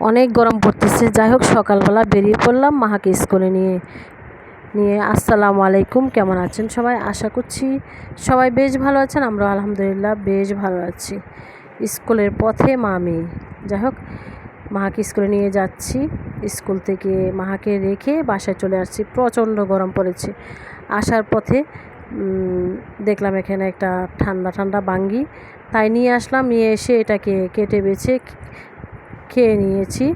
অনেক গরম পড়তেছে। যাই হোক, সকালবেলা বেরিয়ে পড়লাম মাহাকে স্কুলে নিয়ে নিয়ে। আসসালামু আলাইকুম, কেমন আছেন সবাই? আশা করছি সবাই বেশ ভালো আছেন আমরা আলহামদুলিল্লাহ বেশ ভালো আছি। স্কুলের পথে মামি যাই হোক, মাহাকে স্কুলে নিয়ে যাচ্ছি। স্কুল থেকে মাহাকে রেখে বাসায় চলে আসছি। প্রচণ্ড গরম পড়েছে। আসার পথে দেখলাম এখানে একটা ঠান্ডা ঠান্ডা বাঙ্গি। তাই নিয়ে আসলাম, নিয়ে এসে এটাকে কেটে বেছে খেয়ে নিয়েছি।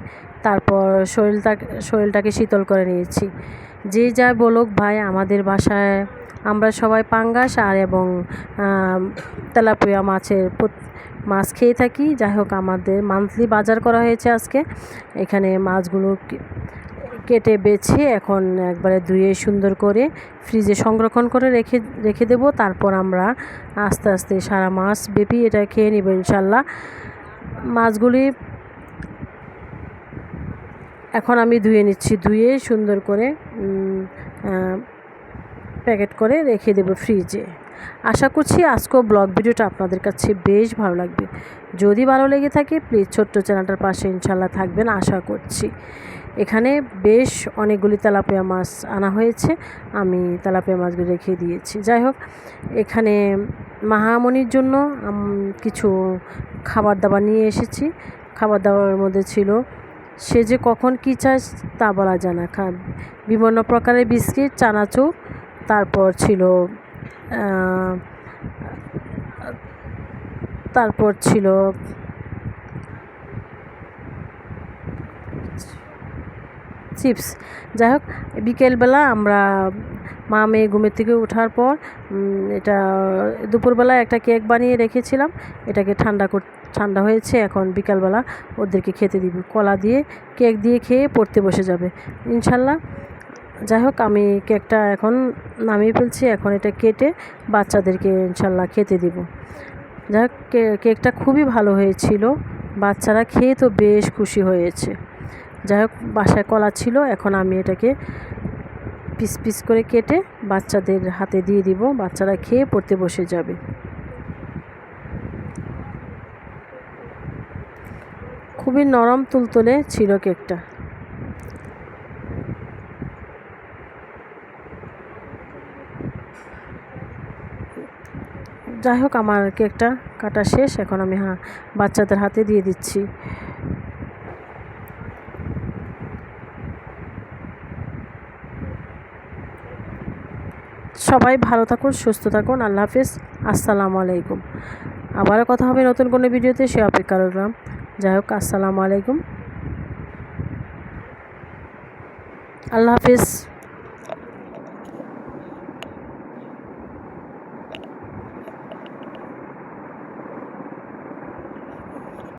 তারপর শরীরটা, শরীরটাকে শীতল করে নিয়েছি। যে যা বলুক ভাই, আমাদের বাসায় আমরা সবাই পাঙ্গাস আর এবং তেলাপিয়া মাছের মাছ খেয়ে থাকি। যাই হোক, আমাদের মান্থলি বাজার করা হয়েছে আজকে। এখানে মাছগুলো কেটে বেছে এখন একবারে ধুয়ে সুন্দর করে ফ্রিজে সংরক্ষণ করে রেখে রেখে দেবো। তারপর আমরা আস্তে আস্তে সারা মাছ বেপি এটা খেয়ে নেব ইনশাল্লাহ। মাছগুলি এখন আমি ধুয়ে নিচ্ছি, ধুয়ে সুন্দর করে প্যাকেট করে রেখে দেবো ফ্রিজে। আশা করছি আজকেও ব্লগ ভিডিওটা আপনাদের কাছে বেশ ভালো লাগবে। যদি ভালো লেগে থাকে, প্লিজ ছোট্ট চ্যানেলটার পাশে ইনশাল্লাহ থাকবেন, আশা করছি। এখানে বেশ অনেকগুলি তেলাপিয়া মাছ আনা হয়েছে, আমি তেলাপিয়া মাছগুলি রেখে দিয়েছি। যাই হোক, এখানে মাহামণির জন্য কিছু খাবার দাবার নিয়ে এসেছি। খাবার দাবারের মধ্যে ছিল সে যে কখন কী চায় তা বলা যায় না। বিভিন্ন প্রকারের বিস্কিট, চানাচুর, তারপর ছিল তারপর ছিল, চিপস। যাই হোক, বিকেলবেলা আমরা মা মেয়ে ঘুমের থেকে ওঠার পর এটা দুপুরবেলা একটা কেক বানিয়ে রেখেছিলাম। এটাকে ঠান্ডা কর, ঠান্ডা হয়েছে, এখন বিকালবেলা ওদেরকে খেতে দিব। কলা দিয়ে কেক দিয়ে খেয়ে পড়তে বসে যাবে। ইনশাল্লাহ। যাই হোক, আমি কেকটা এখন নামিয়ে ফেলছি। এখন এটা কেটে বাচ্চাদেরকে ইনশাল্লাহ খেতে দিব। যাই হোক কেকটা খুবই ভালো হয়েছিল। বাচ্চারা খেয়ে তো বেশ খুশি হয়েছে। যাই হোক, বাসায় কলা ছিল। এখন আমি এটাকে পিস পিস করে কেটে বাচ্চাদের হাতে দিয়ে দিব। বাচ্চারা খেয়ে পড়তে বসে যাবে। খুবই নরম তুলতুলে ছিল কেকটা। যাই হোক, আমার কেকটা কাটা শেষ। এখন আমি হ্যাঁ বাচ্চাদের হাতে দিয়ে দিচ্ছি। সবাই ভালো থাকুন, সুস্থ থাকুন, আল্লাহ হাফিজ, আসসালামু আলাইকুম। আবারও কথা হবে নতুন কোনো ভিডিওতে, সে অপেক্ষা রাখলাম যাই হোক, আসসালামু আলাইকুম। আল্লাহ হাফিজ।